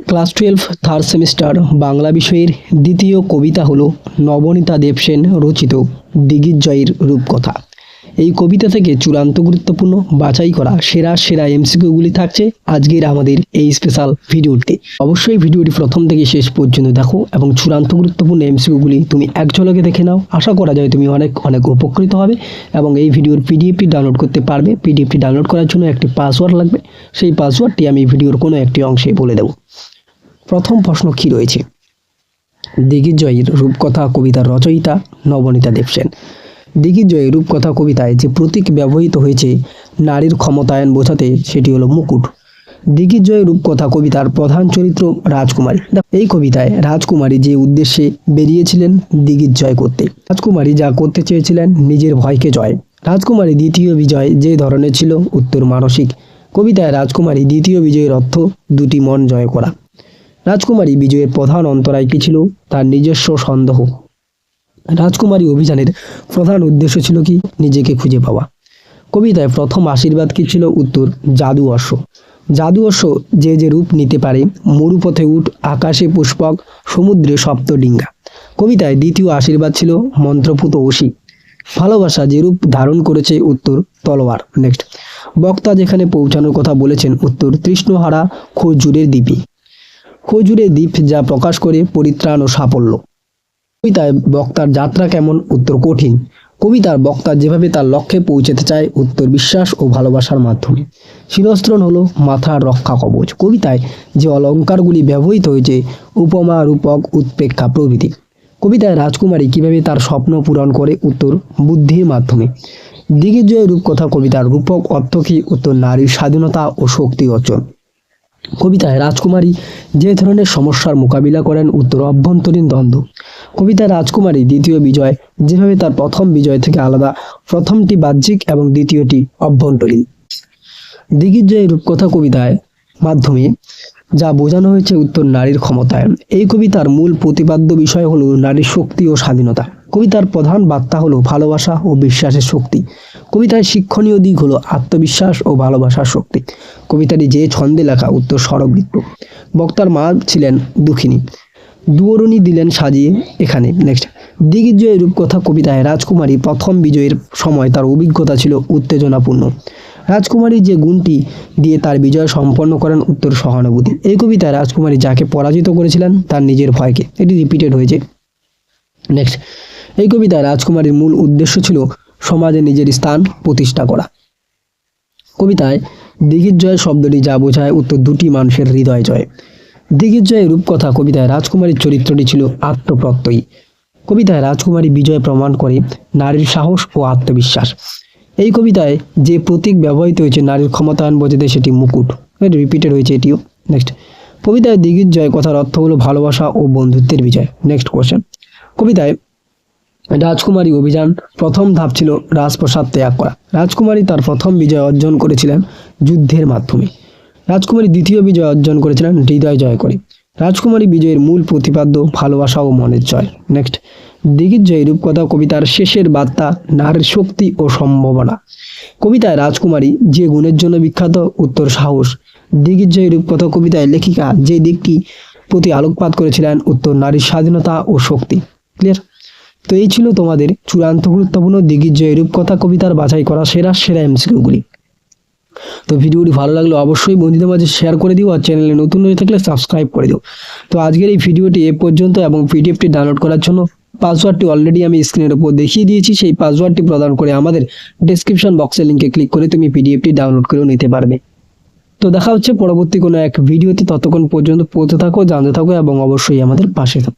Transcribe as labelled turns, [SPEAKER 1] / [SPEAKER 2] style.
[SPEAKER 1] Class twelve third semester Bangla বিষয়ের দ্বিতীয় কবিতা হল নবনীতা দেবসেন রচিত দিগিজয়ের রূপকথা। এই কবিতা থেকে চূড়ান্ত গুরুত্বপূর্ণ বাছাই করা সেরা সেরা এমসিকিউগুলি থাকছে আজকের আমাদের এই স্পেশাল ভিডিওতে। অবশ্যই ভিডিওটি প্রথম থেকে শেষ পর্যন্ত দেখো এবং চূড়ান্ত গুরুত্বপূর্ণ এমসিকিউগুলি তুমি এক ঝলকে দেখে নাও। আশা করা যায় তুমি অনেক অনেক উপকৃত হবে এবং এই ভিডিওর পিডিএফটি ডাউনলোড করতে পারবে। পিডিএফটি ডাউনলোড করার জন্য একটি পাসওয়ার্ড লাগবে। সেই পাসওয়ার্ডটি আমি ভিডিওর কোনো একটি অংশে বলে দেবো। প্রথম প্রশ্ন কি রয়েছে? দিগ্বিজয়ের রূপকথা কবিতার রচয়িতা নবনীতা দেবসেন দিগ্বিজয়ের রূপকথা কবিতায় যে প্রতীক ব্যবহৃত হয়েছে, নারীর ক্ষমতায়ন বোঝাতে সেটি হলো মুকুট। দিগ্বিজয় রূপকথা কবিতার প্রধান চরিত্র রাজকুমারী। এই কবিতায় রাজকুমারী যে উদ্দেশ্যে বেরিয়েছিলেন দিগ্বিজয় করতে। রাজকুমারী যা করতে চেয়েছিলেন নিজের ভয়কে জয়। রাজকুমারী দ্বিতীয় বিজয় যে ধরনের ছিল উত্তর মানসিক। কবিতায় রাজকুমারী দ্বিতীয় বিজয়ের অর্থ দুটি মন জয় করা। রাজকুমারী বিজয়ের প্রধান অন্তরায় কি ছিল? তার নিজস্ব সন্দেহ। রাজকুমারী অভিযানের প্রধান উদ্দেশ্য ছিল কি? নিজেকে খুঁজে পাওয়া। কবিতায় প্রথম আশীর্বাদ কি ছিল? উত্তর, জাদু অশ্ব। জাদু অশ্ব যে যে রূপ নিতে পারে, মরুপথে উঠ, আকাশে পুষ্পক, সমুদ্রে সপ্ত ডিঙ্গা। কবিতায় দ্বিতীয় আশীর্বাদ ছিল মন্ত্রপুত অসি ভালোবাসা যে রূপ ধারণ করেছে, উত্তর, তলোয়ার। নেক্সট বক্তা যেখানে পৌঁছানোর কথা বলেছেন, উত্তর তৃষ্ণহারা খোজুরের দ্বীপে খজুরের দ্বীপ যা প্রকাশ করে পরিত্রাণ ও সাফল্য। কবিতায় বক্তার যাত্রা কেমন উত্তর কঠিন? কবিতার বক্তা যেভাবে তার লক্ষ্যে পৌঁছাতে চায় উত্তর বিশ্বাস ও ভালোবাসার মাধ্যমে। শিরস্ত্রণ হলো মাথার রক্ষা কবচ। কবিতায় যে অলঙ্কারগুলি ব্যবহৃত হয়েছে, উপমা, রূপক, উৎপেক্ষা প্রভৃতি। কবিতায় রাজকুমারী কীভাবে তার স্বপ্ন পূরণ করে উত্তর বুদ্ধির মাধ্যমে। দিগ্বিজয় রূপকথা কবিতার রূপক অর্থ কি? উত্তর নারীর স্বাধীনতা ও শক্তি অর্জন। কবিতায় রাজকুমারী যে ধরনের সমস্যার মোকাবিলা করেন উত্তর অভ্যন্তরীণ দ্বন্দ্ব। কবিতায় রাজকুমারী দ্বিতীয় বিজয়, যেভাবে তার প্রথম বিজয় থেকে আলাদা, প্রথমটি বাহ্যিক এবং দ্বিতীয়টি অভ্যন্তরীণ। দিগ্বিজয় রূপকথা কবিতায় মাধ্যমে যা বোঝানো হয়েছে উত্তর নারীর ক্ষমতায়ন এই কবিতার মূল প্রতিপাদ্য বিষয় হল নারীর শক্তি ও স্বাধীনতা। কবিতার প্রধান বার্তা হলো ভালোবাসা ও বিশ্বাসের শক্তি। কবিতার শিক্ষণীয় দিক হলো আত্মবিশ্বাস ও ভালোবাসার শক্তি। কবিতাটি যে ছন্দে লেখা উত্তর স্বরবৃত্ত বক্তার মা ছিলেন দুঃখিনী। দুয়রণী দিলেন সাজিয়ে এখানে। নেক্সট দিগ্বিজয় রূপকথা কবিতায় রাজকুমারী প্রথম বিজয়ের সময় তার অভিজ্ঞতা ছিল উত্তেজনাপূর্ণ। রাজকুমারী যে গুণটি দিয়ে তার বিজয় সম্পন্ন করেন উত্তর সহানুভূতি। এই কবিতায় রাজকুমারী যাকে পরাজিত করেছিলেন তার নিজের ভয়কে। এটি রিপিটেড হয়েছে। নেক্সট এই কবিতায় রাজকুমারীর মূল উদ্দেশ্য ছিল সমাজে নিজের স্থান প্রতিষ্ঠা করা। কবিতায় দিগ্বিজয় শব্দটি যা বোঝায় উত্তর দুটি মানুষের হৃদয় জয়। দিগ্বিজয় রূপকথা কবিতায় রাজকুমারীর চরিত্রটি ছিল আত্মপ্রত্যয়ী। কবিতায় রাজকুমারী বিজয় প্রমাণ করে নারীর সাহস ও আত্মবিশ্বাস। এই কবিতায় যে প্রতীক ব্যবহৃত হয়েছে নারীর ক্ষমতায়ন বোঝাতে সেটি মুকুট। রিপিটেড হয়েছে এটিও। নেক্সট কবিতায় দিগ্বিজয় কথার অর্থ হলো ভালোবাসা ও বন্ধুত্বের বিজয়। নেক্সট কোশ্চেন কবিতায় রাজকুমারী অভিযান প্রথম ধাপ ছিল রাজপ্রসাদ ত্যাগ করা। রাজকুমারী তার প্রথম বিজয় অর্জন করেছিলেন যুদ্ধের মাধ্যমে। রাজকুমারী দ্বিতীয় বিজয় অর্জন করেছিলেন হৃদয় জয় করে। রাজকুমারী বিজয়ের মূল প্রতিপাদ্য ভালোবাসা ও মনের জয়। নেক্সট দিগ্বিজয় রূপকথা কবিতার শেষের বার্তা, নারীর শক্তি ও সম্ভাবনা। কবিতায় রাজকুমারী যে গুণের জন্য বিখ্যাত, উত্তর সাহস। দিগ্বিজয় রূপকথা কবিতায় লেখিকা যে দিকটি প্রতি আলোকপাত করেছিলেন, উত্তর নারীর স্বাধীনতা ও শক্তি। ক্লিয়ার তো এই ছিল তোমাদের চূড়ান্ত গুরুত্বপূর্ণ দিগ্বিজয় রূপকথা কবিতার বাছাই করা সেরা সেরা এমসিকিউগুলি। তো ভিডিওটি ভালো লাগলে অবশ্যই বন্ধুদের মাঝে শেয়ার করে দিও আর চ্যানেলে নতুন হয়ে থাকলে সাবস্ক্রাইব করে দিও। তো আজকের এই ভিডিওটি এ পর্যন্ত এবং পিডিএফটি ডাউনলোড করার জন্য পাসওয়ার্ডটি অলরেডি আমি স্ক্রিনের উপর দেখিয়ে দিয়েছি, সেই পাসওয়ার্ডটি প্রদান করে আমাদের ডেসক্রিপশন বক্সের লিঙ্কে ক্লিক করে তুমি পিডিএফটি ডাউনলোড করেও নিতে পারবে। তো দেখা হচ্ছে পরবর্তী কোনো এক ভিডিওতে, ততক্ষণ পর্যন্ত পৌঁছে থাকো, জানতে থাকো এবং অবশ্যই আমাদের পাশে থাকো।